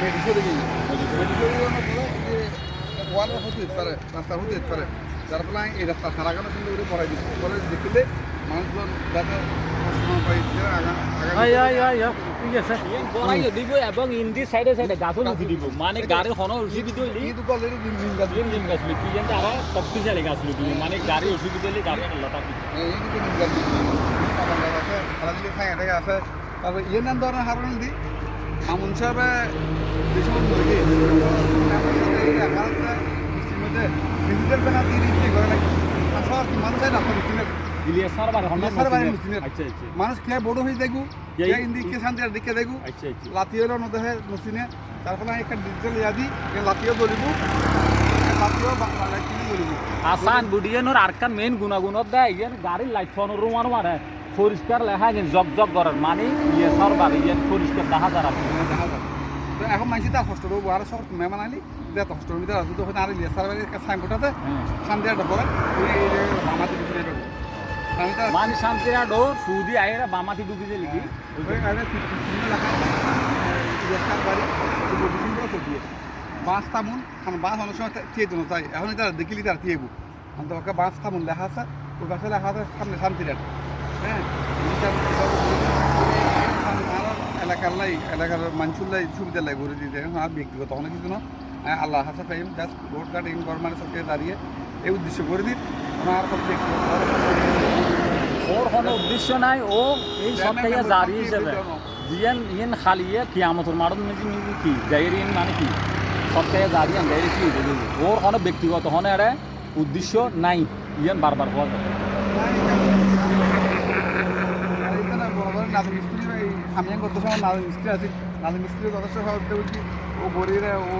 Medical পরে যে ওয়ালের হতে যেতে পারে রাস্তার হতে যেতে পারে যার ফলে এই রাস্তা সারা গানো সুন্দর করে পড়াই দিচ্ছি পরে দেখলে মানুষজন যাতে এবং ইন্দি সাইডে সাইডে গাছও লুকি দিব মানে গাড়ির কোনো অসুবিধা হইলে এই তো অলরেডি দিন দিন গাছ লুকি যেন আরও শক্তিশালী গাছ লুকি মানে গাড়ি অসুবিধা হইলে গাড়ি লতা দিকে আছে দিকে তারপর ইয়ে নাম ধরনের হারণ দি আমন সাহেবে যে সময় দিয়ে দিচ্ছে নাকি মানুষ হয় না আপনার মুসলিমের। আচ্ছা আচ্ছা। মানুষ খেয়ে বড় হয়ে দেখু ইন্দিকে শান্তি আর দিকে দেখু আচ্ছা আচ্ছা। লাতিয়েরও নদে হয় মুসলিমে তার ফলে একটা ডিজিটাল ইয়াদি লাতিও লাতিও দলিব আসান বুডিয়েনোর আরকান মেইন গুণাগুণত দেয় গাড়ির লাইট ফোন রুমার মারে। পরিষ্কার লেখা গেন জগ জগ করার মানে ইয়ে সরবার ইয়ে পরিষ্কার দেখা আপনি তো এখন মানছি তার কষ্ট করব আর সব মেহমান আলি যে কষ্ট ভিতরে আছে তো আর ইয়ে সার্ভারের সাইনবোর্ড আছে। শান্তি আমাদের পিছনে দেবো আমি তার মানে শান্তিরা ডো সুদি আইরা বামাটি ডুবি যে লিখি ওই আরে পিছনে লেখা ইলেকশন বাড়ি বিভিন্ন দিয়ে। বাস থামুন কারণ বাস অনেক সময় চেয়ে জন্য চাই এখন তারা দেখিলি তারা চেয়েবো আমি তো ওকে বাস থামুন লেখা আছে ওই বাসে লেখা আছে সামনে শান্তিরাট হ্যাঁ এলাকার লাই এলাকার মানুষের লাই সুবিধা দিতে। এখন ব্যক্তিগত অনেক কিছু না। হ্যাঁ, আল্লাহ হাসা time just vote card in government সবকে দাঁড়িয়ে এই উদ্দেশ্য করে দিন। আমার সব ব্যক্তিগত ওর কোনো উদ্দেশ্য নাই ও এই সপ্তাহে জারি হিসেবে জিয়ান ইয়েন খালিয়ে কিয়ামতের মারত মেজি মিজি কি? ইন মানে কি? সপ্তাহে জারি আন যাইর কি? বুঝলি ওর কোনো ব্যক্তিগত হনে আরে উদ্দেশ্য নাই ইয়েন বারবার হওয়া নাজর মিস্ত্রি আমি এখন করতে সময় নাজর মিস্ত্রি আছি নাজর মিস্ত্রি যথেষ্ট ভাবে বলছি ও গরিরে ও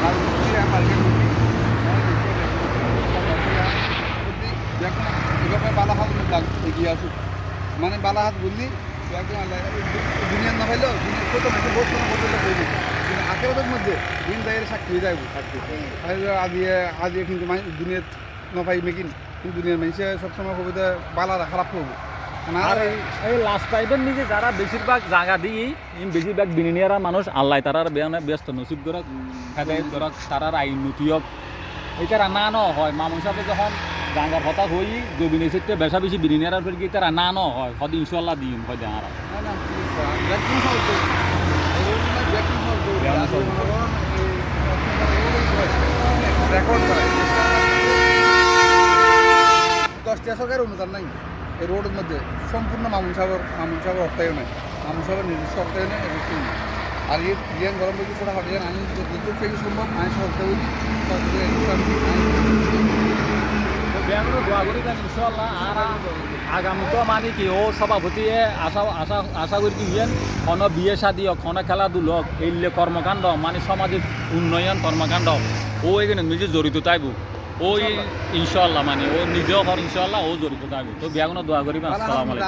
নাজর মিস্ত্রি আমার এভাবে বালাহাত এগিয়ে আসুক মানে বালাহাত বললি একদম দুনিয়ার না পাইলেও দুনিয়ার মধ্যে দিন দায়ের সাক্ষী হয়ে আজিয়ে আজিয়ে কিন্তু দুনিয়ার নপাই মেকিন দুনিয়ার মানুষে সবসময় কবিতা বালারা খারাপ করব। আর এই লাস্ট টাইমের নিজে যারা বেশিরভাগ জায়গা দিয়ে বেশিরভাগ বিনিনিয়ারা মানুষ আল্লাহ তারার বেয়ানে ব্যস্ত নসিব করে হেদায়ত করে তারার আইন নীতিয়ক এটা না ন হয় মামুন সাহেব যখন জাঙ্গার হতা হই জবিন এসে বেশা বেশি বিনিনিয়ারার ফের কি তারা না ন হয় হদ ইনশাল্লাহ দিন হয় জানারা রেকর্ড করে। দশটা সরকারের অনুদান নাই। এই রোডের মধ্যে সম্পূর্ণ মামুন সাগর মামুন সাগর অর্থায়ন মামুন সাগর নিজস্ব অর্থায়ন। আর এই ইয়ান গরম বেশি ছোটা হঠাৎ আমি যত থেকে সম্ভব আমি সরকার করি ইনশাল্লাহ আর আগামী তো মানে কি, ও সভাপতি আশা আশা আশা করি ইয়েন কোন বিয়ে শাদি হোক, কোন খেলাধুলো হোক এইলে কর্মকাণ্ড মানে সামাজিক উন্নয়ন কর্মকাণ্ড, ও এখানে নিজে জড়িত তাইব। ও ইনশাল্লাহ মানে ও নিজেও হর ইনশাল্লাহ ও জড়িত থাকবে। তো বিয়াগুনো দোয়া করিবেন? আসসালামু আলাইকুম।